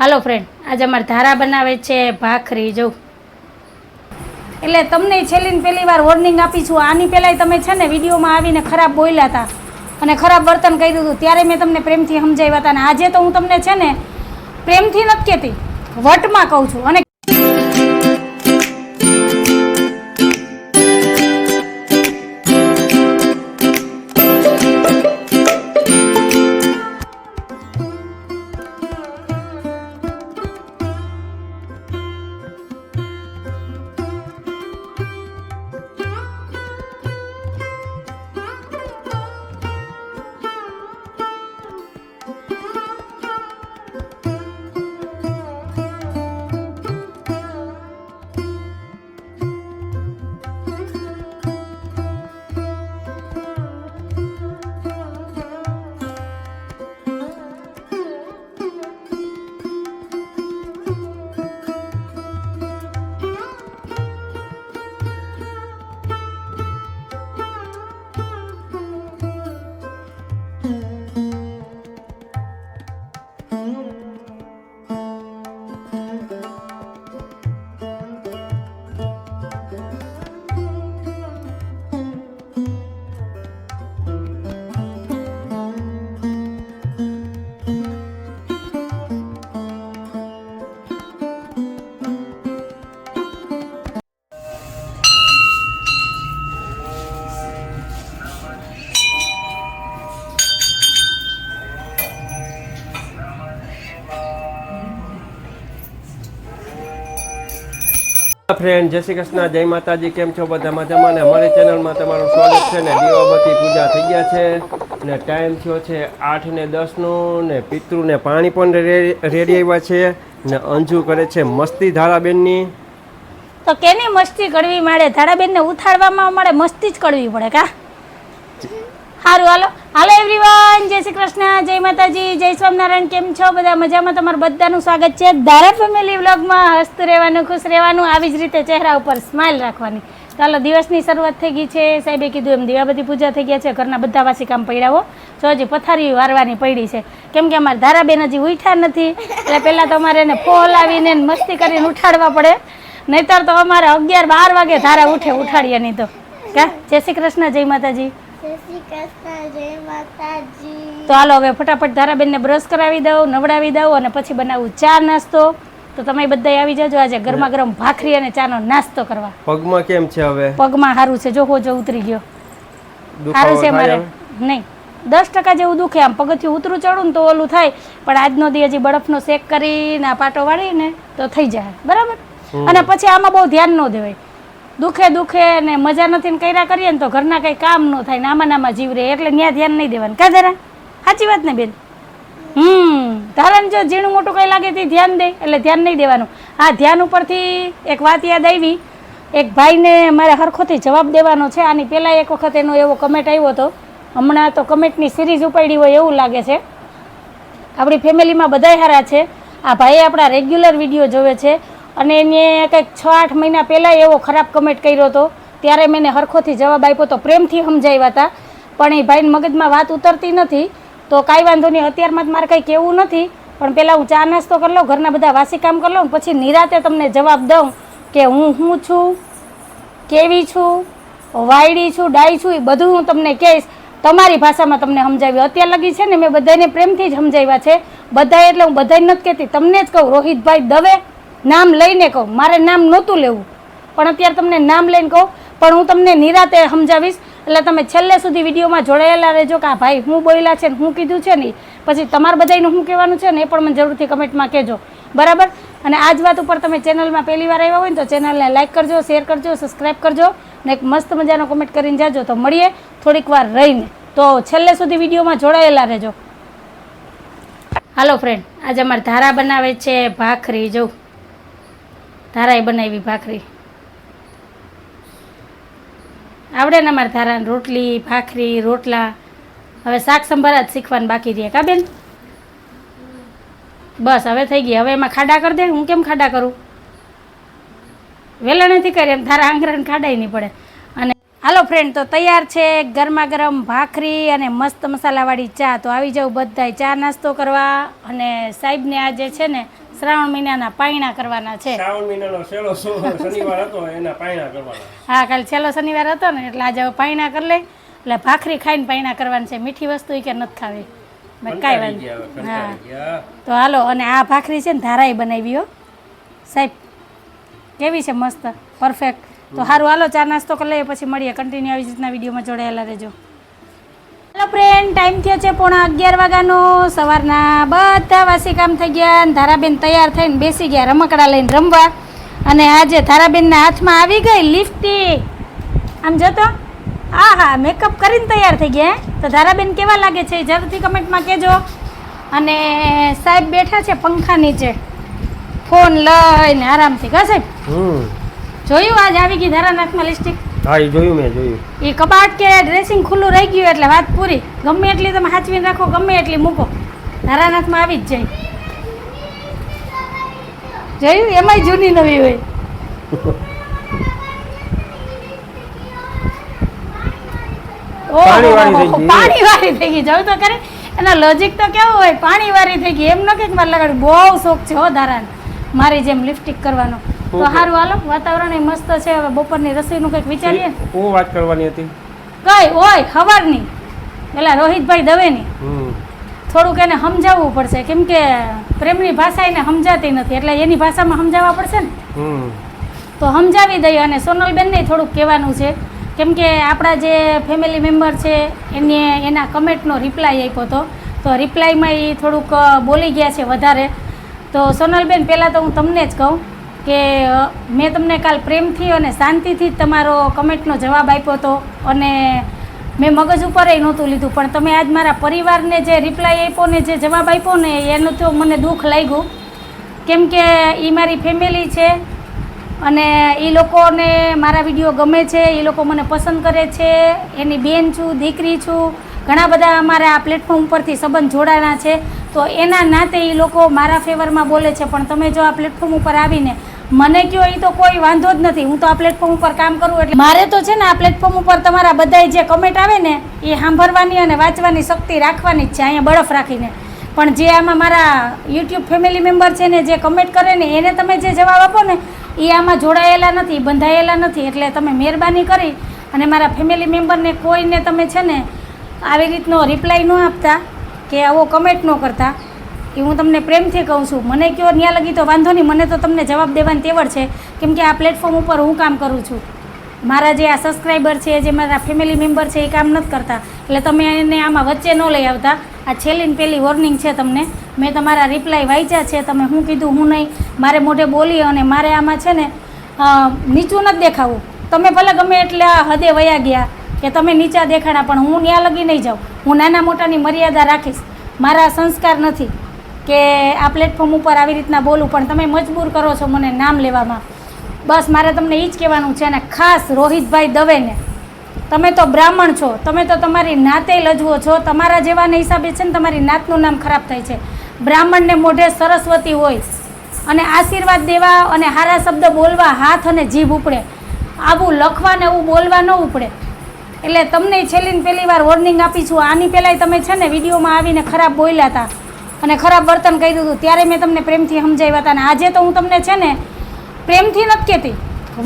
હાલો friend આજે અમારે ધારા બનાવે છે ભાખરી, જો. એટલે તમને છેલ્લી ને પહેલી વાર વોર્નિંગ આપી છું, આની પહેલાંય તમે છે ને વિડીયોમાં આવીને ખરાબ બોલ્યા હતા અને ખરાબ વર્તન કર્યું હતું, ત્યારે મેં તમને પ્રેમથી સમજાવ્યા હતા. અને આજે તો હું તમને છે ને પ્રેમથી નથી કહેતી, વટમાં કહું છું. અને ફ્રેન્ડ જય શ્રી કૃષ્ણ, જય માતાજી, કેમ છો બધા મજામાં? ને અમારી ચેનલમાં તમારું સ્વાગત છે ને, દીવાબત્તી પૂજા થઈ ગયા છે ને ટાઈમ થયો છે આઠ ને દસનો ને પિતૃને પાણી પણ રેડી આવ્યા છે ને અંજુ કરે છે મસ્તી ધારાબેનની. તો કેની મસ્તી કરવી મારે? ધારાબેનને ઉથાડવામાં મારે મસ્તી જ કરવી પડે કા? સારું હાલો. હાલો એવરીવન જય શ્રી કૃષ્ણ, જય માતાજી, જય સ્વામિનારાયણ. કેમ છો? બધા મજામાં? તમારું બધાનું સ્વાગત છે ધારા ફેમિલી વ્લોગમાં હસતું રહેવાનું, ખુશ રહેવાનું, આવી જ રીતે ચહેરા ઉપર સ્માઇલ રાખવાની. ચાલો દિવસની શરૂઆત થઈ ગઈ છે. સાહેબે કીધું એમ દીવાબધી પૂજા થઈ ગયા છે. ઘરના બધા વાસી કામ પડ્યા હો. જો હજી પથારી વારવાની પડી છે. કેમ કે અમારે ધારાબેન હજી ઉઠ્યા નથી. એટલે પહેલાં તો અમારે એને ફોલ આવીને મસ્તી કરીને ઉઠાડવા પડે. નહીતર તો અમારે અગિયાર બાર વાગે ધારા ઉઠે ઉઠાડીએ નહીં તો. કા? જય શ્રી કૃષ્ણ, જય માતાજી. તો હાલો હવે ફટાફટ ધારાબેનને બ્રશ કરાવી દઉં નવડાવી દઉં અને પછી બનાવું ચા નાસ્તો. તો તમે બધા આવી જજો આજે ગરમા ગરમ ભાખરી અને ચાનો નાસ્તો કરવા. પગમાં કેમ છે હવે? પગમાં સારું છે જો હોજો ઉતરી ગયો. સારું છે મારે. નહીં. દસ ટકા જેવું દુખે આમ પગથિયું ઉતરું ચડું ને તો ઓલું થાય. પણ આજનો દી હજી બરફનો શેક કરીને આ પાટો વાળીને તો થઈ જાય. બરાબર? અને પછી આમાં બહુ ધ્યાન ન દેવાય. દુખે દુખે ને મજા નથી ને કર્યા કરીએ ને તો ઘરના કંઈ કામ ન થાય ને આમાં નામાં જીવ રહે, એટલે ત્યાં ધ્યાન નહીં દેવાનું. કા જરા? સાચી વાત ને બેન? હમ ધારણ જો ઝીણું મોટું કંઈ લાગે તે ધ્યાન દે, એટલે ધ્યાન નહીં દેવાનું. હા ધ્યાન ઉપરથી એક વાત યાદ આવી. એક ભાઈને મારે હરખોથી જવાબ દેવાનો છે. આની પહેલાં એક વખત એનો એવો કમેન્ટ આવ્યો હતો. હમણાં તો કમેન્ટની સિરીઝ ઉપાડી હોય એવું લાગે છે. આપણી ફેમિલીમાં બધાય હારા છે. આ ભાઈ આપણા રેગ્યુલર વીડિયો જોવે છે. અને એને કંઈક છ, આઠ મહિના પહેલાં એવો ખરાબ કમેન્ટ કર્યો હતો. ત્યારે મેં એને હરખોથી જવાબ આપ્યો તો પ્રેમથી સમજાવ્યા હતા. પણ એ ભાઈને મગજમાં વાત ઉતરતી નથી. તો કાંઈ વાંધો નહીં, અત્યારમાં જ મારે કંઈ કહેવું નથી. પણ પહેલાં હું ચા નાસ્તો કરી લઉં, ઘરના બધા વાસી કામ કરી લઉં પછી નિરાતે તમને જવાબ દઉં કે હું હું છું, કેવી છું, વાયડી છું, ડાઈ છું, એ બધું હું તમને કહીશ. તમારી ભાષામાં તમને સમજાવ્યું. અત્યાર લગી છે ને, મેં બધાને પ્રેમથી જ સમજાવ્યા છે. બધા એટલે હું બધાને નથી કહેતી, તમને જ કહું. રોહિતભાઈ દવે નામ લઈને કહું. મારે નામ નહોતું લેવું. પણ અત્યારે તમને નામ લઈને કહું. પણ હું તમને નિરાતે સમજાવીશ. એટલે તમે છેલ્લે સુધી વિડીયોમાં જોડાયેલા રહેજો કે આ ભાઈ હું બોલ્યા છે ને હું કીધું છે ને પછી તમારે બધાનું શું કહેવાનું છે ને એ પણ મને જરૂરથી કમેન્ટમાં કહેજો. બરાબર? અને આ જ વાત ઉપર તમે ચેનલમાં પહેલી વાર આવ્યા હોય ને તો ચેનલને લાઇક કરજો શેર કરજો સબસ્ક્રાઈબ કરજો. ને એક મસ્ત મજાનો કમેન્ટ કરીને જાજો. તો મળીએ થોડીક વાર રહીને. તો છેલ્લે સુધી વિડીયોમાં જોડાયેલા રહેજો. હાલો ફ્રેન્ડ આજે અમારે ધારા બનાવે છે ભાખરી. જો. ધારાએ બનાવી ભાખરી. આવડે ને અમારે ધારા રોટલી, ભાખરી, રોટલા. હવે શાક સંભારા જ શીખવાનું બાકી રહે. કા બેન? બસ, હવે થઈ ગઈ. હવે એમાં ખાડા કરી દે. હું કેમ ખાડા કરું? વેલણેથી કરી. એમ તારા આંગરણ ખાડાય નહીં પડે. હાલો ફ્રેન્ડ તો તૈયાર છે ગરમા ગરમ ભાખરી અને મસ્ત મસાલાવાળી ચા. તો આવી જાવ બધાય ચા નાસ્તો કરવા. અને સાહેબને આજે છે ને શ્રાવણ મહિનાના પાયણા કરવાના છે. શ્રાવણ મહિનાનો છેલ્લો શનિવાર હતો એના પાયણા કરવાના. હા કાલે છેલ્લો શનિવાર હતો ને એટલે આજે હવે પાયણા કરી લઈ. એટલે ભાખરી ખાઈને પાયણા કરવાની છે. મીઠી વસ્તુ કે નથી ખાવી. મેં કાંઈ વાંધો હા. તો હાલો અને આ ભાખરી છે ને ધારાએ બનાવી હો. સાહેબ કેવી છે મસ્ત પરફેક્ટ તો સારું હાલો, ચા નાસ્તો કરી લઈએ, પછી મળીએ. કન્ટિન્યુ આવી જ રીતના વિડીયોમાં જોડાયેલા રહેજો. હેલો ફ્રેન્ડ ટાઈમ થયો છે પોણા અગિયાર વાગ્યાનો. સવારના બધા વાસી કામ થઈ ગયા ધારાબેન તૈયાર થઈને બેસી ગયા, રમકડા લઈને રમવા. અને આજે ધારાબેનના હાથમાં આવી ગઈ લિફ્ટી. આમ જોતો હા હા મેકઅપ કરીને તૈયાર થઈ ગયા તો ધારાબેન કેવા લાગે છે જરૂરથી કમેન્ટમાં કહેજો. અને સાહેબ બેઠા છે પંખા નીચે. ફોન લઈને આરામથી, કા સાહેબ? જોયું આજ આવી ગઈ ધારાનાથમાં લિપસ્ટિક હા એ જોયું મેં જોયું. એ કબાટ કે ડ્રેસિંગ ખુલ્લું રહી ગયું એટલે વાત પૂરી. ગમે એટલી તમે સાચવીને રાખો ગમે એટલી મૂકો. ધારાનાથમાં આવી જ જાય. જોયું? એમાંય જૂની નવી હોય. પાણી પાણીવાળી થઈ ગઈ. જોયું તો કરે એનો લોજિક તો કેવો હોય? પાણીવાળી થઈ ગઈ. એમ ન કે મારે લગાડ બહુ શોખ છે હો ધારાને મારી જેમ લિપસ્ટિક કરવાનો. તો. સારું હાલો. વાતાવરણ એ મસ્ત છે. હવે બપોરની રસોઈનું કંઈક વિચારીએ. હું વાત કરવાની હતી? કઈ હોય ખબરની પેલા રોહિતભાઈ દવેની. થોડુંક એને સમજાવવું પડશે. કેમ કે પ્રેમની ભાષા એને સમજાતી નથી. એટલે એની ભાષામાં સમજાવવા પડશે ને? તો સમજાવી દઈએ અને સોનલબેનને થોડુંક કહેવાનું છે. કેમ કે આપણા જે ફેમિલી મેમ્બર છે એને એના કમેન્ટનો રિપ્લાય આપ્યો હતો. તો રિપ્લાયમાં એ થોડુંક બોલી ગયા છે વધારે. તો સોનલબેન પહેલાં તો હું તમને જ કહું. કે મેં તમને કાલ પ્રેમથી અને શાંતિથી તમારો કમેન્ટનો જવાબ આપ્યો હતો અને મેં મગજ ઉપર એ નહોતું લીધું. પણ તમે આજ મારા પરિવારને જે રિપ્લાય આપ્યો ને જે જવાબ આપ્યો ને, એનું તો મને દુઃખ લાગ્યું. કેમ કે એ મારી ફેમિલી છે અને એ લોકોને મારા વીડિયો ગમે છે એ લોકો મને પસંદ કરે છે. એની બેન છું, દીકરી છું, ઘણા બધા અમારા આ પ્લેટફોર્મ ઉપરથી સંબંધ જોડાણા છે. તો એના નાતે એ લોકો મારા ફેવરમાં બોલે છે. પણ તમે જો આ પ્લેટફોર્મ ઉપર આવીને મને કયો એ તો કોઈ વાંધો જ નથી. હું તો આ પ્લેટફોર્મ ઉપર કામ કરું એટલે મારે તો છે ને આ પ્લેટફોર્મ ઉપર તમારા બધાય જે કમેન્ટ આવે ને, એ સાંભળવાની અને વાંચવાની શક્તિ રાખવાની જ છે, અહીંયા બરફ રાખીને. પણ જે આમાં મારા યુટ્યુબ ફેમિલી મેમ્બર છે ને જે કમેન્ટ કરે ને, એને તમે જે જવાબ આપો ને, એ આમાં જોડાયેલા નથી, બંધાયેલા નથી. એટલે તમે મહેરબાની કરી અને મારા ફેમિલી મેમ્બરને કોઈને તમે છે ને, આવી રીતનો રિપ્લાય ન આપતા કે આવો કમેન્ટ ન કરતા. એ હું તમને પ્રેમથી કહું છું. મને કયો ન્યા લગી તો વાંધો નહીં, મને તો તમને જવાબ દેવાની તેવડ છે. કેમ કે આ પ્લેટફોર્મ ઉપર હું કામ કરું છું. મારા જે આ સબસ્ક્રાઈબર છે, જે મારા ફેમિલી મેમ્બર છે, એ કામ નથી કરતા. એટલે તમે એને આમાં વચ્ચે ન લઈ આવતા. આ છેલ્લી પહેલી વોર્નિંગ છે તમને. મેં તમારા રિપ્લાય વાંચ્યા છે, તમે હું કીધું, હું નહીં. મારે મોઢે બોલી અને મારે આમાં છે ને નીચું નથી દેખાવું. તમે ભલે ગમે એટલા હદે વયા ગયા કે તમે નીચા દેખાડા પણ હું ત્યાં લગી નહીં જાઉં. હું નાના મોટાની મર્યાદા રાખીશ. મારા સંસ્કાર નથી. કે આ પ્લેટફોર્મ ઉપર આવી રીતના બોલું, પણ તમે મજબૂર કરો છો મને નામ લેવામાં. બસ મારે તમને એ જ કહેવાનું છે અને ખાસ રોહિતભાઈ દવેને. તમે તો બ્રાહ્મણ છો, તમે તો તમારી નાતે લજવો છો, તમારા જેવાને હિસાબે છે ને તમારી નાતનું નામ ખરાબ થાય છે. બ્રાહ્મણને મોઢે સરસ્વતી હોય, અને આશીર્વાદ દેવા અને હારા શબ્દ બોલવા હાથ અને જીભ ઉપડે. આવું લખવા ને એવું બોલવા ન ઉપડે. એટલે તમને છેલ્લી પહેલી વાર વોર્નિંગ આપી છું. આની પહેલાંય તમે છે ને વિડીયોમાં આવીને ખરાબ બોલ્યા હતા. અને ખરાબ વર્તન કહી દીધું. ત્યારે મેં તમને પ્રેમથી સમજાવ્યા હતા. અને આજે તો હું તમને છે ને, પ્રેમથી નથી કહેતી,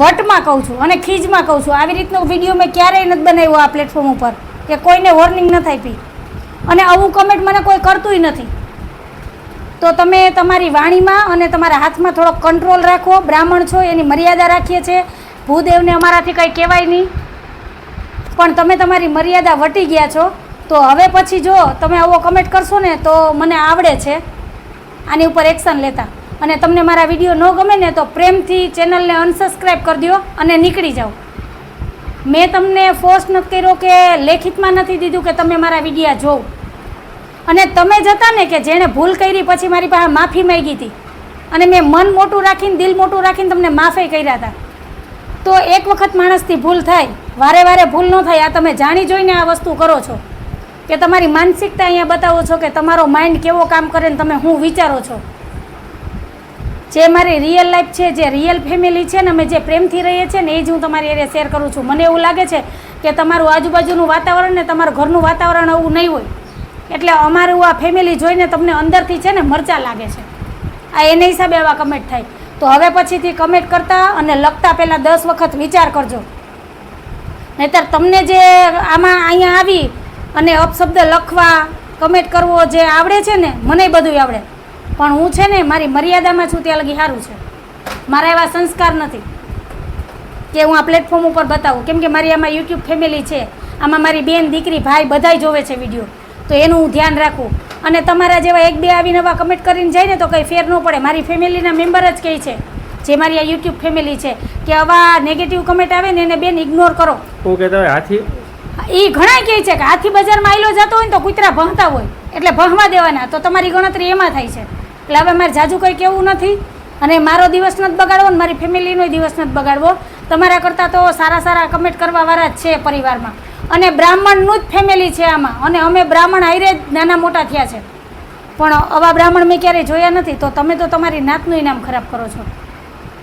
વટમાં કહું છું અને ખીજમાં કહું છું. આવી રીતનો વીડિયો મેં ક્યારેય નથી બનાવ્યો આ પ્લેટફોર્મ ઉપર, કે કોઈને વોર્નિંગ નથી આપી. અને આવું કમેન્ટ મને કોઈ કરતુંય નથી. તો તમે તમારી વાણીમાં અને તમારા હાથમાં થોડોક કંટ્રોલ રાખો. બ્રાહ્મણ છો, એની મર્યાદા રાખીએ છીએ. ભૂદેવને અમારાથી કંઈ કહેવાય નહીં. પણ તમે તમારી મર્યાદા વટી ગયા છો. તો હવે પછી જો તમે આવો કમેન્ટ કરશો ને તો મને આવડે છે. આની ઉપર એક્શન લેતા. અને તમને મારા વીડિયો ન ગમે ને તો પ્રેમથી ચેનલને અનસબસ્ક્રાઈબ કરી દો અને નીકળી જાઓ. મેં તમને ફોર્સ નથી કર્યો કે લેખિતમાં નથી દીધું કે તમે મારા વિડીયા જોવ. અને તમે જતા ને કે જેણે ભૂલ કરી પછી મારી પાસે માફી માંગી હતી. અને મેં મન મોટું રાખીને, દિલ મોટું રાખીને તમને માફી કર્યા હતા. તો એક વખત માણસથી ભૂલ થાય, વારે વારે ભૂલ ન થાય, આ તમે જાણી જોઈને આ વસ્તુ કરો છો. કે તમારી માનસિકતા અહીંયા બતાવો છો કે તમારો માઇન્ડ કેવો કામ કરે ને તમે હું વિચારો છો? જે મારી રિયલ લાઈફ છે, જે રિયલ ફેમિલી છે ને અમે જે પ્રેમથી રહીએ છીએ ને એ જ હું તમારી એરિયા શેર કરું છું. મને એવું લાગે છે કે તમારું આજુબાજુનું વાતાવરણ ને તમારું ઘરનું વાતાવરણ આવું નહીં હોય. એટલે અમારું આ ફેમિલી જોઈને તમને અંદરથી છે ને મરચા લાગે છે. આ એને હિસાબે આવા કમેન્ટ થાય. તો હવે પછીથી કમેન્ટ કરતા અને લખતા પહેલાં દસ વખત વિચાર કરજો. નહીતર તમને જે આમાં અહીંયા આવી અને અપશબ્દ લખવા કમેન્ટ કરવો જે આવડે છે ને, મને બધું આવડે. પણ હું છે ને, મારી મર્યાદામાં છું ત્યાં લગી સારું છે. મારા એવા સંસ્કાર નથી. કે હું આ પ્લેટફોર્મ ઉપર બતાવું. કેમ કે મારી આમાં યુટ્યુબ ફેમિલી છે. આમાં મારી બેન, દીકરી, ભાઈ બધાય જોવે છે વીડિયો તો એનું હું ધ્યાન રાખું. અને તમારા જેવા એક બે આવી નવા કમેન્ટ કરીને જાય ને તો કંઈ ફેર ન પડે. મારી ફેમિલીના મેમ્બર જ કહે છે. જે મારી આ યુટ્યુબ ફેમિલી છે. કે આવા નેગેટિવ કમેન્ટ આવે ને, એને બેન ઇગ્નોર કરો. હું કહેતા હાથી એ ઘણા કહે છે કે હાથી બજારમાં આયલો જતો હોય ને તો કૂતરા ભણતા હોય. એટલે ભણવા દેવાના. તો તમારી ગણતરી એમાં થાય છે. એટલે હવે મારે જાજુ કંઈ કેવું નથી. અને મારો દિવસ નથી બગાડવો ને મારી ફેમિલીનો દિવસ નથી બગાડવો. તમારા કરતાં તો સારા સારા કમેન્ટ કરવાવાળા જ છે પરિવારમાં. અને બ્રાહ્મણનું જ ફેમિલી છે આમાં. અને અમે બ્રાહ્મણ આયરે જ નાના મોટા થયા છે. પણ આવા બ્રાહ્મણ મેં ક્યારેય જોયા નથી. તો તમે તો તમારી નાતનું ઇનામ ખરાબ કરો છો.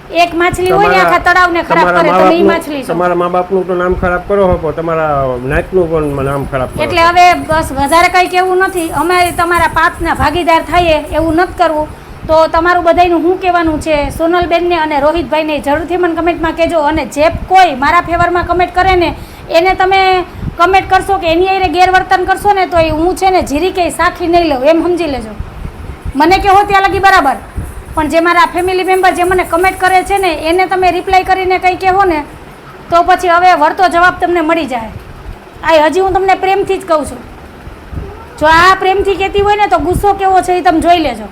એક માછલી હોય ને આખા તળાવને ખરાબ કરે તો તમે એ માછલી છે. તમારા મા બાપનું તો નામ ખરાબ કરો હો તમારા નાતનું પણ નામ ખરાબ કરો એટલે હવે બસ વધારે કંઈ કેવું નથી. અમે તમારા પાપના ભાગીદાર થઈએ એવું નથી કરવું. તો તમારું બધાયનું શું કહેવાનું છે સોનલબેનને અને રોહિતભાઈને જરૂરથી મને કમેન્ટમાં કહેજો. અને જે કોઈ મારા ફેવરમાં કમેન્ટ કરે ને એને તમે કમેન્ટ કરશો કે એની અરે ગેરવર્તન કરશો ને તો એ હું છે ને જીરી કે સાખી નહીં લઉં. એમ સમજી લેજો. મને કહો ત્યાં લગી બરાબર. પણ જે મારા ફેમિલી મેમ્બર જે મને કમેન્ટ કરે છે ને, એને તમે રિપ્લાય કરીને કંઈ કહો ને, તો પછી હવે વળતો જવાબ તમને મળી જાય. આ હજી હું તમને પ્રેમથી જ કહું છું. જો આ પ્રેમથી કહેતી હોય ને, તો ગુસ્સો કેવો છે એ તમે જોઈ લેજો.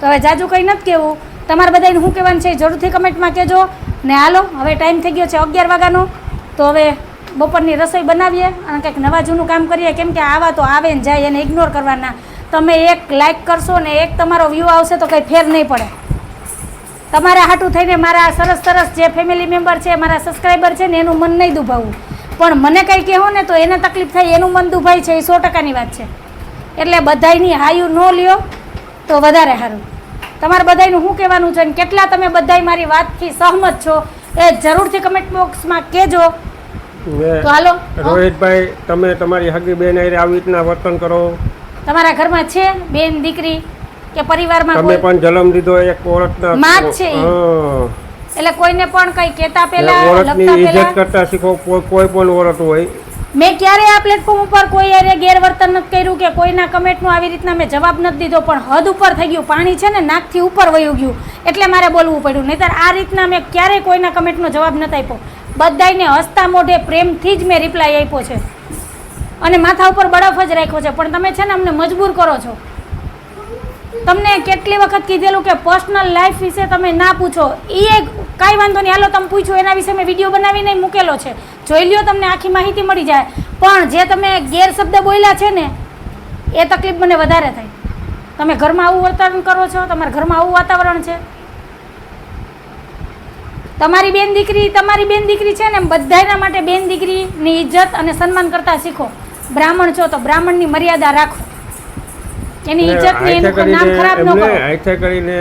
તો હવે જાજુ કંઈ નથી કહેવું. તમારે બધાને શું કહેવાનું છે, જરૂરથી કમેન્ટમાં કહેજો. ને હાલો, હવે ટાઈમ થઈ ગયો છે અગિયાર વાગ્યાનો. તો હવે બપોરની રસોઈ બનાવીએ અને કંઈક નવા જૂનું કામ કરીએ. કેમ કે આવા તો આવે ને જાય, એને ઇગ્નોર કરવાના. તમે એક લાઇક કરશો ને, એક તમારો વ્યૂ આવશે તો કંઈ ફેર નહીં પડે. તમારા હાટું થઈને મારા સરસ સરસ જે ફેમિલી મેમ્બર છે મારા સબસ્ક્રાઈબર છે ને એનું મન નહીં દુભાવવું પણ મને કંઈ કહેવો ને તો એને તકલીફ થાય એનું મન દુભાય છે એ સો ટકાની વાત છે. એટલે બધાયની હાયું ન લ્યો તો વધારે સારું. તમારે બધાયનું શું કહેવાનું છે ને કેટલા તમે બધાય મારી વાતથી સહમત છો એ જરૂરથી કમેન્ટ બોક્સમાં કહેજો. તો હાલો રોહિતભાઈ તમે તમારી હગી બેન આવી રીતના વર્તન કરો. તમારા ઘરમાં છે બેન દીકરી? કે પરિવારમાં તમે પણ જન્મ લીધો એક ઓળખના માં છે એટલે કોઈને પણ કંઈ કહેતા પેલા પહેલા ઓળખની ઇજ્જત કરતા શીખો કોઈ કોઈ પણ ઓળખ હોય. મેં ક્યારે આ પ્લેટફોર્મ ઉપર કોઈ અરે ગેરવર્તન નથી કર્યું કે કોઈના કમેન્ટનો આવી રીતના મેં જવાબ નથી દીધો પણ હદ ઉપર થઈ ગયું. પાણી છે ને નાકથી ઉપર વયું ગયું. એટલે મારે બોલવું પડ્યું. નહીંતર આ રીતના મેં ક્યારેય કોઈના કમેન્ટનો જવાબ નથી આપ્યો. બધાયને હસતા મોઢે પ્રેમથી જ મેં રિપ્લાય આપ્યો છે. અને માથા ઉપર બરફ જ રાખ્યો છે. પણ તમે છે ને અમને મજબૂર કરો છો. તમને કેટલી વખત કીધેલું કે પર્સનલ લાઈફ વિશે તમે ના પૂછો? એ કાંઈ વાંધો નહીં. હાલો, તમે પૂછો. એના વિશે મેં વીડિયો બનાવીને મૂકેલો છે. જોઈ લ્યો, તમને આખી માહિતી મળી જાય. પણ જે તમે ગેરશબ્દ બોલ્યા છે ને, એ તકલીફ મને વધારે થાય. તમે ઘરમાં આવું વર્તન કરો છો? તમારા ઘરમાં આવું વાતાવરણ છે? તમારી બેન દીકરી, તમારી બેન દીકરી છે ને બધાના માટે બેન દીકરીની ઇજ્જત અને સન્માન કરતા શીખો. બ્રાહ્મણ છો તો બ્રાહ્મણની મર્યાદા રાખો. એની ને ઇજ્જતની આયથા એનું નામ ખરાબ ન કરો. આયથા કરીને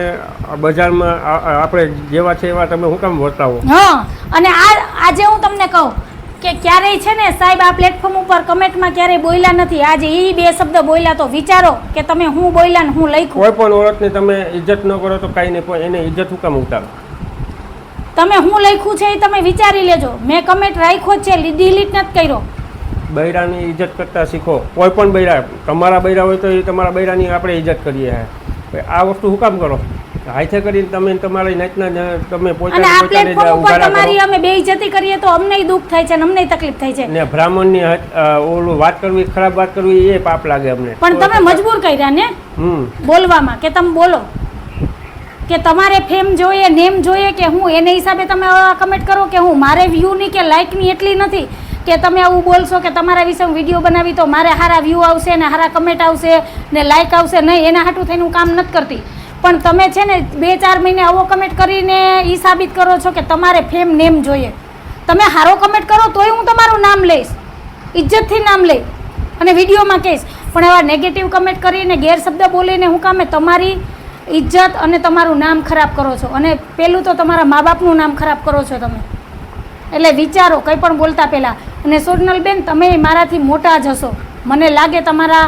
બજારમાં આપણે જેવા છે એવા તમે કામ વર્તાવો? હા અને આ આજે હું તમને કહું કે ક્યારેય છે ને સાહેબ આ પ્લેટફોર્મ ઉપર કમેન્ટમાં ક્યારેય બોલ્યા નથી. આજે એ બે શબ્દ બોલ્યા તો વિચારો કે તમે હું બોલ્યા ને હું લખ્યું. કોઈ પણ ઓળખને તમે ઇજ્જત ન કરો તો કાંઈ નહીં પણ એને ઇજ્જત હુકમ કામ ઉતારો? તમે હું લખ્યું છે એ તમે વિચારી લેજો. મેં કમેન્ટ રાખ્યો છે ડિલીટ નથી કર્યો. બૈરાની ઇજ્જત કરતા શીખો. કોઈ પણ બૈરા તમારા બૈરા હોય તો એ તમારા બૈરાની આપણે ઇજ્જત કરીએ હે. આ વસ્તુ હું કામ કરો? હાથે કરીને તમે તમારી નાતના તમે પોતાને પોતાને પ્લેટફોર્મ તમારી અમે બે ઇજ્જતી કરીએ તો અમને દુઃખ થાય છે અને અમને તકલીફ થાય છે. ને બ્રાહ્મણની ઓલું વાત કરવી ખરાબ વાત કરવી એ પાપ લાગે અમને. પણ તમે મજબૂર કર્યા ને? બોલવામાં કે તમે બોલો. કે તમારે ફેમ જોઈએ નેમ જોઈએ કે હું એને હિસાબે તમે કમેન્ટ કરો કે હું મારે વ્યૂની કે લાઇકની એટલી નથી. કે તમે આવું બોલશો કે તમારા વિશે હું વીડિયો બનાવી, તો મારે સારા વ્યૂ આવશે ને સારા કમેન્ટ આવશે ને લાઇક આવશે, નહીં, એના હાટું થઈને હું કામ નથી કરતી. પણ તમે છે ને બે ચાર મહિને આવો કમેન્ટ કરીને એ સાબિત કરો છો કે તમારે ફેમ નેમ જોઈએ. તમે સારો કમેન્ટ કરો તોય હું તમારું નામ લઈશ. ઇજ્જતથી નામ લઈ અને વિડીયોમાં કહીશ. પણ એવા નેગેટિવ કમેન્ટ કરીને, ગેરશબ્દ બોલીને હું કામે તમારી ઇજ્જત અને તમારું નામ ખરાબ કરો છો. અને પેલું તો તમારા મા બાપનું નામ ખરાબ કરો છો તમે. એટલે વિચારો, કંઈ પણ બોલતા પહેલાં. અને સોનલબેન, તમે મારાથી મોટા જ હશો. મને લાગે તમારા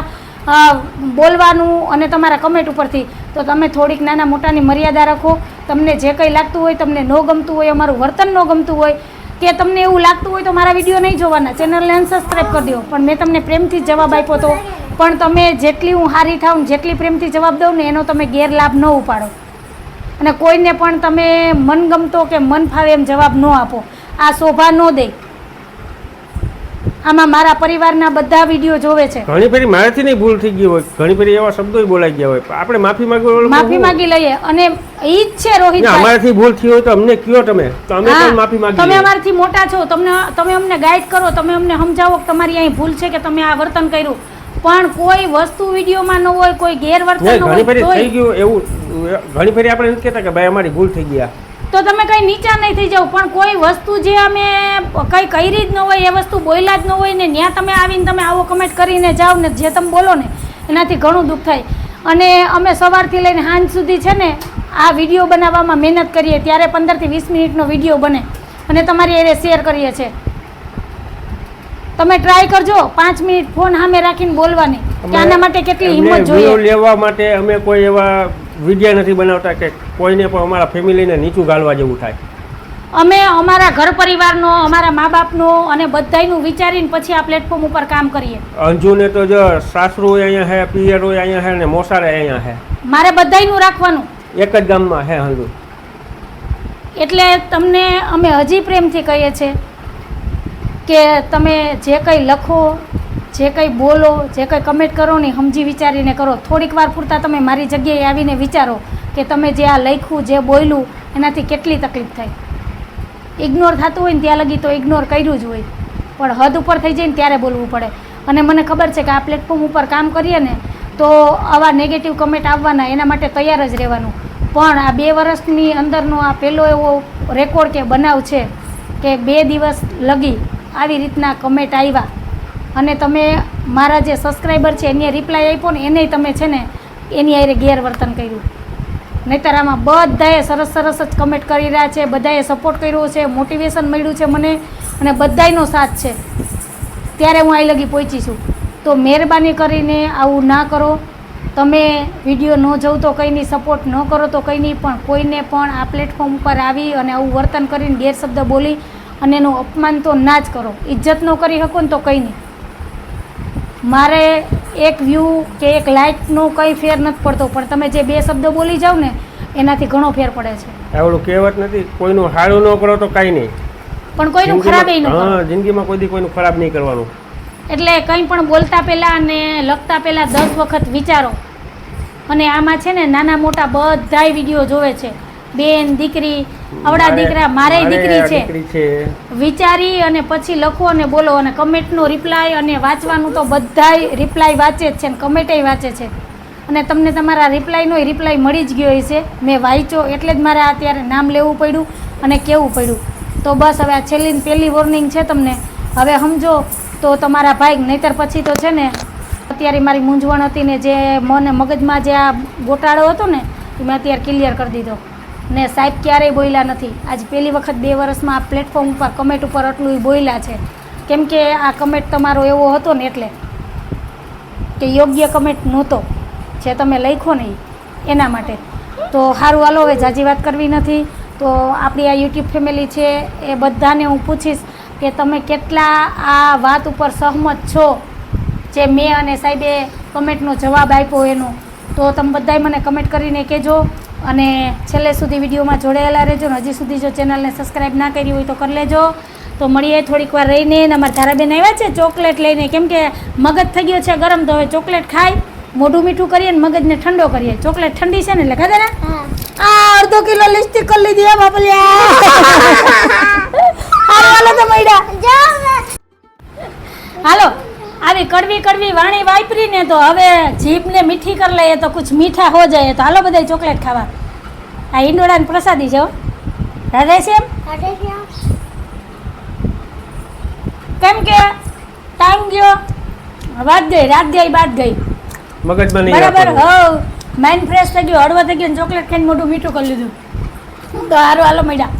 બોલવાનું અને તમારા કમેન્ટ ઉપરથી. તો તમે થોડીક નાના મોટાની મર્યાદા રાખો. તમને જે કંઈ લાગતું હોય, તમને ન ગમતું હોય, અમારું વર્તન ન ગમતું હોય, કે તમને એવું લાગતું હોય તો મારા વીડિયો નહીં જોવાના. ચેનલને અનસબસ્ક્રાઈબ કરી દો. પણ મેં તમને પ્રેમથી જવાબ આપ્યો હતો પણ તમે જેટલી હું હારી થાઉં જેટલી પ્રેમથી જવાબ દઉં ને એનો તમે ગેરલાભ ન ઉપાડો. અને કોઈને પણ તમે મનગમતો કે મન ફાવે એમ જવાબ ન આપો. આ શોભા ન દે. આમાં મારા પરિવારના બધા વીડિયો જોવે છે. ઘણી ફેરી મારાથી નહીં ભૂલ થઈ ગઈ હોય ઘણી ફેરી એવા શબ્દો બોલાઈ ગયા હોય. આપણે માફી માંગી માફી માંગી લઈએ. અને એ જ છે રોહિત અમારાથી ભૂલ થઈ હોય તો અમને કયો તમે? તો અમે પણ માફી માંગી તમે. અમારથી મોટા છો. તમને તમે અમને ગાઈડ કરો તમે અમને સમજાવો કે તમારી અહીં ભૂલ છે કે તમે આ વર્તન કર્યું. પણ કોઈ વસ્તુ વિડીયોમાં ન હોય કોઈ ગેરવર્તન ન હોય ઘણી ફેરી થઈ ગયું એવું. ઘણી ફેરી આપણે નથી કહેતા કે ભાઈ અમારી ભૂલ થઈ ગયા. તો તમે કંઈ નીચા નહીં થઈ જાઓ પણ કોઈ વસ્તુ જે અમે કઈ કરી જ ન હોય એ વસ્તુ બોલ્યા જ ન હોય ને ત્યાં તમે આવીને તમે આવો કમેન્ટ કરીને જાઓ ને જે તમે બોલો ને એનાથી ઘણું દુઃખ થાય. અને અમે સવારથી લઈને સાંજ સુધી છે ને આ વીડિયો બનાવવામાં મહેનત કરીએ ત્યારે પંદરથી વીસ મિનિટનો વીડિયો બને. અને તમારી એને શેર કરીએ છીએ. તમે ટ્રાય કરજો પાંચ મિનિટ ફોન સામે રાખીને બોલવાની કે આના માટે કેટલી હિંમત જોઈએ? લેવા માટે અમે કોઈ એવા વીડિયો નથી બનાવતા કે કોઈને પણ અમારા ફેમિલીને નીચું ગાળવા જેવું થાય. અમે અમારા ઘર પરિવારનો અમારા મા બાપનો અને બધાયનું વિચારીને પછી આ પ્લેટફોર્મ ઉપર કામ કરીએ. અંજુને તો જો સાસરું અહીંયા હે પિયર હોય અહીંયા હે ને મોસારે અહીંયા હે. મારે બધાયનું રાખવાનું. એક જ ગામમાં હે હંજુ એટલે તમને અમે હજી પ્રેમથી કહીએ છીએ કે તમે જે કંઈ લખો જે કંઈ બોલો, જે કંઈ કમેન્ટ કરો ને સમજી વિચારીને કરો. થોડીક વાર પૂરતા તમે મારી જગ્યાએ આવીને વિચારો કે તમે જે આ લખ્યું, જે બોલ્યું, એનાથી કેટલી તકલીફ થાય. ઇગ્નોર થતું હોય ને ત્યાં લગી તો ઇગ્નોર કર્યું જ હોય. પણ હદ ઉપર થઈ જાય ને ત્યારે બોલવું પડે. અને મને ખબર છે કે આ પ્લેટફોર્મ ઉપર કામ કરીએ ને તો આવા નેગેટિવ કમેન્ટ આવવાના એના માટે તૈયાર જ રહેવાનું. પણ આ બે વર્ષની અંદરનો આ પહેલો એવો રેકોર્ડ કે બનાવ છે કે બે દિવસ લગી આવી રીતના કમેન્ટ આવ્યા. અને તમે મારા જે સબસ્ક્રાઈબર છે, એને રિપ્લાય આપ્યો ને, એને તમે છે ને, એની આરે ગેરવર્તન કર્યું. નહીતર આમાં બધાએ સરસ સરસ જ કમેન્ટ કરી રહ્યા છે, બધાએ સપોર્ટ કર્યો છે મોટિવેશન મળ્યું છે મને, અને બધાયનો સાથ છે. ત્યારે હું અહીં લગી પહોંચી છું. તો મહેરબાની કરીને આવું ના કરો. તમે વીડિયો ન જોવ તો કંઈ નહીં સપોર્ટ ન કરો તો કંઈ નહીં, પણ કોઈને પણ આ પ્લેટફોર્મ ઉપર આવી અને આવું વર્તન કરીને ગેરશબ્દ બોલી અને એનું અપમાન તો ના જ કરો. ઇજ્જત ન કરી શકો ને તો કંઈ નહીં. મારે એક વ્યૂ કે એક લાઇટનો કંઈ ફેર નથી પડતો પણ તમે જે બે શબ્દ બોલી જાઓ ને એનાથી ઘણો ફેર પડે છે. આવડું કહેવત નથી કોઈનું સારું ન કરો તો કાંઈ નહીં. પણ કોઈનું ખરાબ ન હા જિંદગીમાં કોઈ દી કોઈનું ખરાબ નહીં કરવાનું. એટલે કંઈ પણ બોલતા પહેલાં અને લખતા પહેલાં દસ વખત વિચારો. અને આમાં છે ને નાના મોટા બધાય વીડિયો જોવે છે. બેન દીકરી આવડા દીકરા મારે દીકરી છે. વિચારી અને પછી લખો અને બોલો અને કમેન્ટનો રિપ્લાય અને વાંચવાનું તો બધાય રિપ્લાય વાંચે જ છે અને કમેન્ટેય વાંચે છે. અને તમને તમારા રિપ્લાયનો રિપ્લાય મળી જ ગયો હશે. મેં વાંચ્યો એટલે જ મારે અત્યારે નામ લેવું પડ્યું અને કહેવું પડ્યું. તો બસ હવે આ છેલ્લી ને પહેલી વોર્નિંગ છે તમને. હવે સમજો તો તમારા ભાઈ નહીતર પછી તો છે ને અત્યારે મારી મૂંઝવણ હતી ને જે મને મગજમાં જે આ ગોટાળો હતો ને એ મેં અત્યારે ક્લિયર કરી દીધો. ને સાહેબ ક્યારેય બોલ્યા નથી. આજ પહેલી વખત બે વર્ષમાં આ પ્લેટફોર્મ ઉપર કમેન્ટ ઉપર આટલું બોલ્યા છે. કેમ કે આ કમેન્ટ તમારો એવો હતો ને એટલે કે યોગ્ય કમેન્ટ નહોતો. જે તમે લખો નહીં, એના માટે. તો સારું હાલો, હવે જાજી વાત કરવી નથી. તો આપણી આ યુટ્યુબ ફેમિલી છે એ બધાને હું પૂછીશ કે તમે કેટલા આ વાત ઉપર સહમત છો? જે મેં અને સાહેબે કમેન્ટનો જવાબ આપ્યો એનો. તો તમે બધાય મને કમેન્ટ કરીને કહેજો. અને છેલ્લે સુધી વિડીયોમાં જોડાયેલા રહેજો ને હજી સુધી જો ચેનલને સબસ્ક્રાઈબ ના કરી હોય તો કરી લેજો. તો મળીએ થોડીક વાર રહીને અમારા ધારાબેન આવ્યા છે ચોકલેટ લઈને. કેમ કે મગજ થઈ ગયો છે ગરમ તો હવે ચોકલેટ ખાય મોઢું મીઠું કરીએ ને મગજને ઠંડો કરીએ. ચોકલેટ ઠંડી છે ને એટલે ખાધા ને? આ અડધો કિલો લિપસ્ટિક કરી લીધી બાપલિયા. હાલો તો મૈડા હાલો. આવી કડવી કડવી વાણી વાપરી ને તો હવે જીભને મીઠી કરી લઈએ તો કુછ મીઠા હો જાય તો હાલો બધા ચોકલેટ ખાવા. આ ઈંડોળાની પ્રસાદી જો રાધે આ? કેમ કે ટાઈમ ગયો? વાત ગઈ રાત ગઈ બાદ ગઈ. મગજમાં નહીં બરાબર. હવ. માઇન્ડ ફ્રેશ થઈ ગયો હળવા થઈ ગયો ચોકલેટ ખાઈને મોઢું મીઠું કરી લીધું. તો હારું હાલો મળ્યા.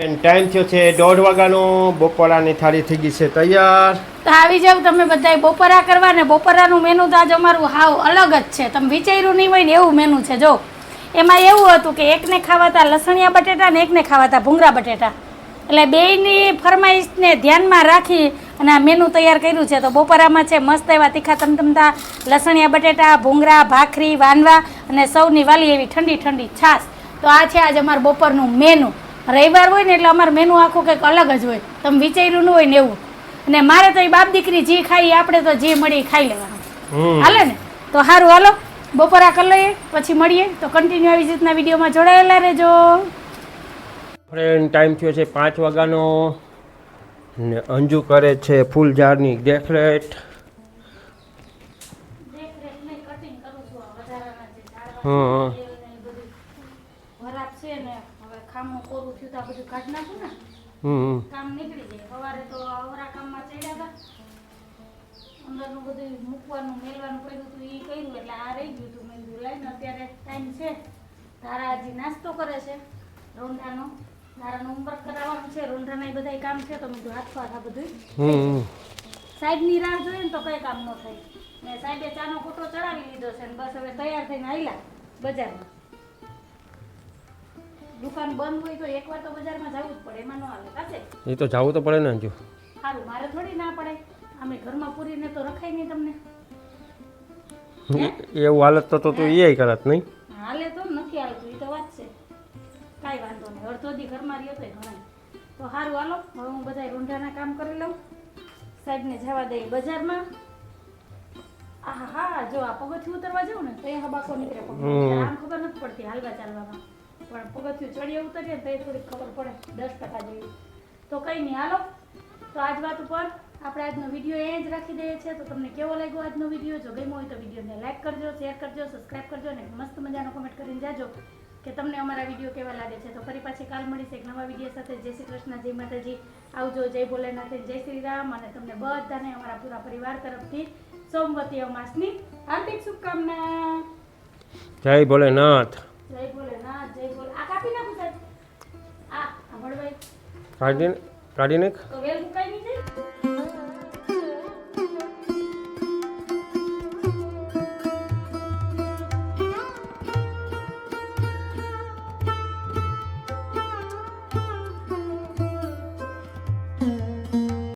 ટાઈમ થયો છે દોઢ વાગ્યાનો બપોરાની થાળી થઈ ગઈ છે તૈયાર. તો આવી જાવ તમે બધા બપોરા કરવા ને બપોરાનું મેનુ તો આજ અમારું હાવ અલગ જ છે. તમે વિચાર્યું નહીં હોય ને એવું મેનુ છે, જો. એમાં એવું હતું કે એકને ખાવાતા લસણિયા બટેટા ને એકને ખાવાતા ભૂંગળા બટેટા. એટલે બેયની ફરમાઈશને ધ્યાનમાં રાખી અને આ મેનુ તૈયાર કર્યું છે. તો બપોરામાં છે મસ્ત એવા તીખા તમતમતા લસણિયા બટેટા, ભૂંગળા, ભાખરી, વાનવા અને સૌની વાલી એવી ઠંડી ઠંડી છાશ. તો આ છે આજે અમારું બપોરનું મેનુ રવિવાર હોય ને એટલે અમારું મેનુ આખું કંઈક અલગ જ હોય. તમે વિચાર્યું ન હોય ને એવું. અને મારે તો એ બાપ દીકરી જે ખાઈ આપણે તો જે મળી ખાઈ લેવાનું. હાલે ને? તો સારું હાલો. બપોરા કરી લઈએ પછી મળીએ. તો કન્ટિન્યુ આવી રીતના વિડીયોમાં જોડાયેલા રહેજો. ફ્રેન્ડ ટાઈમ થયો છે પાંચ વાગ્યાનો. ને અંજુ કરે છે ફૂલ ઝાડની દેખરેખ. હં વરાપ છે ને હવે ખામનું કોરું થયું તો આ બધું કાઢ નાખું ને હમ કામ નીકળી જાય. સવારે તો અવરા કામમાં ચડ્યા હતા. અંદરનું બધું મૂકવાનું મેલવાનું કર્યું હતું એ કર્યું. એટલે આ રહી ગયું હતું. મેં લઈને અત્યારે ટાઈમ છે. તારા હજી નાસ્તો કરે છે. રોંઢાનો તારાનું હોમવર્ક કરાવવાનું છે. રોંઢાના બધા કામ છે. તો મેં હાથ પાથ આ બધું સાહેબની રાહ જોઈએ ને તો કઈ કામ ન થાય. ને સાહેબે ચાનો ફોટો ચડાવી લીધો છે ને બસ હવે તૈયાર થઈને આવેલા બજારમાં. દુકાન બંધ હોય તો એકવાર તો બજારમાં જવું જ પડે એમાં ન આવે કાશે એ તો જવું તો પડે ને અંજુ સારું મારે થોડી ના પડે. અમે ઘરમાં પૂરીને તો રખાય નહીં તમને. એવું હાલત તો તો તું એ કરત નહીં. હાલે તો નથી હાલતું એ તો વાત છે. કાંઈ વાંધો નહીં અડધો દી ઘરમાં રહ્યો તો ઘણા. તો સારું હાલો હવે હું બધા રૂંઢાના કામ કરી લઉં. સાહેબને જવા દઈ બજારમાં. આહા હા જો આ પગથિયું ઉતરવા જાઉં ને તો એ હબાકો નીકળે. આમ ખબર નથી પડતી હાલવા ચાલવામાં. પણ પગથિયું ચડીએ ઉતરીએ ને તો થોડીક ખબર પડે, દસ ટકા જેવી. તો કંઈ નહીં. હાલો, તો આજ વાત ઉપર આપણે આજનો વીડિયો એ જ રાખી દઈએ છીએ. તો તમને કેવો લાગ્યો આજનો વીડિયો? જો ગમ્યો હોય તો વિડીયોને લાઈક કરજો, શેર કરજો સબસ્ક્રાઈબ કરજો અને મસ્ત મજાનો કમેન્ટ કરીને જાજો કે તમને અમારા વીડિયો કેવા લાગે છે. તો ફરી પાછી કાલ મળીશ એક નવા વીડિયો સાથે. જય શ્રી કૃષ્ણ, જય માતાજી. આવજો, જય ભોલેનાથ જય શ્રી રામ. અને તમને બધાને અમારા પૂરા પરિવાર તરફથી સોમવતી અમાસની હાર્દિક શુભકામના. જય ભોલેનાથ. જય ભોલેનાથ